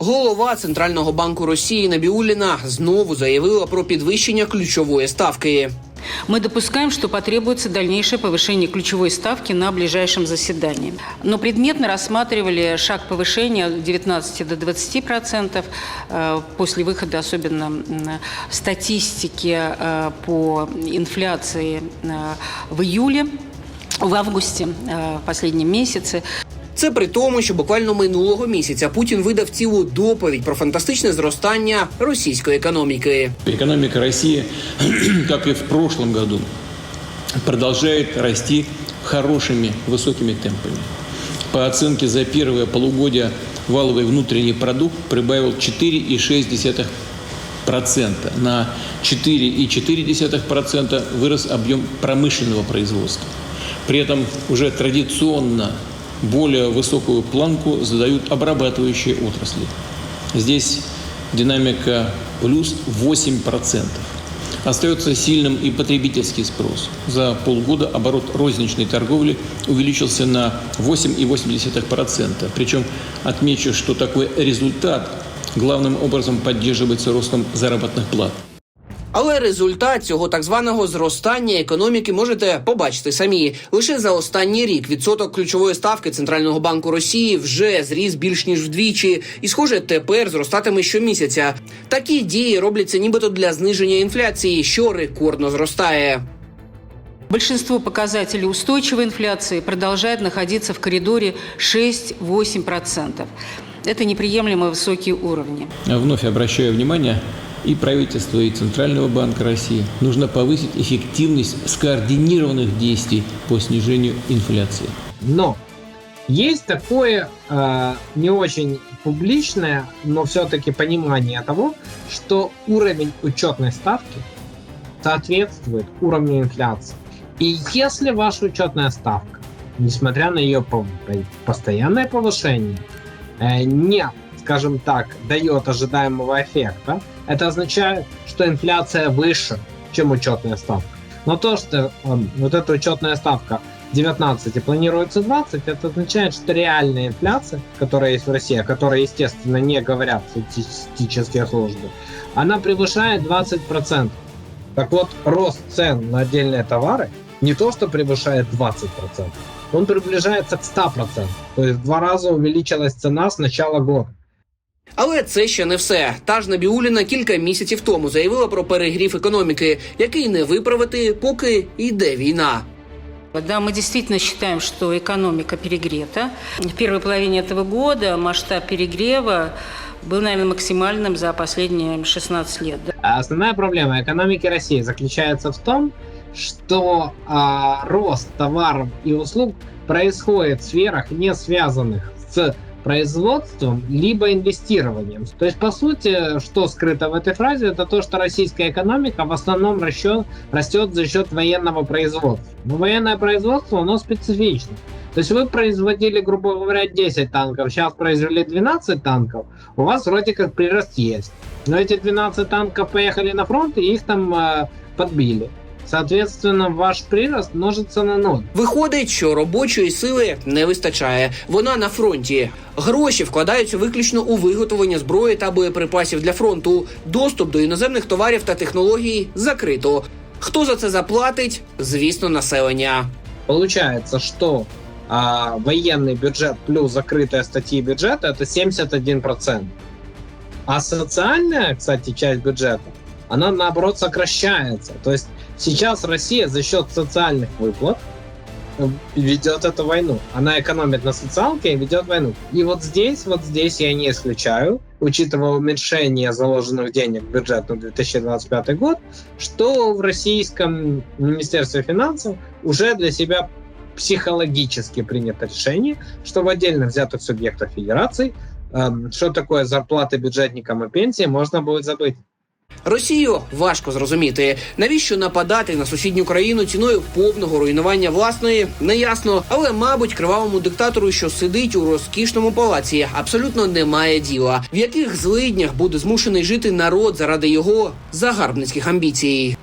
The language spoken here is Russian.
Голова центрального банку Росії Набіуліна знову заявила про підвищення ключової ставки. Мы допускаем, что потребуется дальнейшее повышение ключевой ставки на ближайшем заседании. Но предметно рассматривали шаг повышения от 19 до 20 процентов э, после выхода особенно м, статистики э, по инфляции э, в июле, в августе, э, в последнем месяце. Це при тому, що буквально минулого місяця Путін видав цілу доповідь про фантастичне зростання російської економіки. Экономика России, как и в прошлом году, продолжает расти хорошими, высокими темпами. По оценке за первое полугодие валовый внутренний продукт прибавил 4,6%. На 4,4% вырос объем промышленного производства. При этом уже традиционно более высокую планку задают обрабатывающие отрасли. Здесь динамика плюс 8%. Остается сильным и потребительский спрос. За полгода оборот розничной торговли увеличился на 8,8%. Причем отмечу, что такой результат главным образом поддерживается ростом заработных плат. Але результат цього так званого зростання економіки можете побачити самі. Лише за останній рік відсоток ключової ставки центрального банку Росії вже зріс більш ніж вдвічі, і схоже, тепер зростатиме щомісяця. Такі дії робляться нібито для зниження інфляції, що рекордно зростає. Большинство показателей устойчивой инфляции продолжает находиться в коридоре 6-8%. Это неприемлемо высокие уровни. Вновь обращаю внимание и правительства, и Центрального банка России. Нужно повысить эффективность скоординированных действий по снижению инфляции. Но есть такое э, не очень публичное, но все-таки понимание того, что уровень учетной ставки соответствует уровню инфляции. И если ваша учетная ставка, несмотря на ее по- постоянное повышение, э, не, скажем так, дает ожидаемого эффекта, это означает, что инфляция выше, чем учетная ставка. Но то, что э, вот эта учетная ставка 19 и планируется 20, это означает, что реальная инфляция, которая есть в России, о которой, естественно, не говорят статистические службы, она превышает 20%. Так вот, рост цен на отдельные товары не то, что превышает 20%, он приближается к 100%. То есть в два раза увеличилась цена с начала года. Але це ще не все. Та ж Набіуліна кілька місяців тому заявила про перегрів економіки, який не виправити, поки йде війна. Да, мы действительно считаем, что экономика перегрета. В первой половине этого года масштаб перегрева был, наверное, максимальным за последние 16 лет. да. А Основная проблема экономики России заключается в том, что а, рост товаров и услуг происходит в сферах, не связанных с производством либо инвестированием. То есть, по сути, что скрыто в этой фразе, это то, что российская экономика в основном растет, растет за счет военного производства. Но военное производство, оно специфично. То есть вы производили, грубо говоря, 10 танков, сейчас произвели 12 танков, у вас вроде как прирост есть. Но эти 12 танков поехали на фронт и их там э, подбили. Соответственно, ваш прирост множится на ноль. Виходить, що робочої сили не вистачає. Вона на фронті. Гроші вкладаються виключно у виготовлення зброї та боєприпасів для фронту. Доступ до іноземних товарів та технологій закрито. Хто за це заплатить? Звісно, населення. Получается, что а, военный бюджет плюс закрытые статьи бюджета это 71%. А социальная, кстати, часть бюджета, она наоборот сокращается. То есть сейчас Россия за счет социальных выплат э, ведет эту войну. Она экономит на социалке и ведет войну. И вот здесь, вот здесь я не исключаю, учитывая уменьшение заложенных денег в бюджет на 2025 год, что в российском Министерстве финансов уже для себя психологически принято решение, что в отдельно взятых субъектах федераций эм, что такое зарплаты бюджетникам и пенсии, можно будет забыть. Росію важко зрозуміти, навіщо нападати на сусідню країну ціною повного руйнування власної, неясно. Але, мабуть, кривавому диктатору, що сидить у розкішному палаці, абсолютно немає діла, в яких злиднях буде змушений жити народ заради його загарбницьких амбіцій.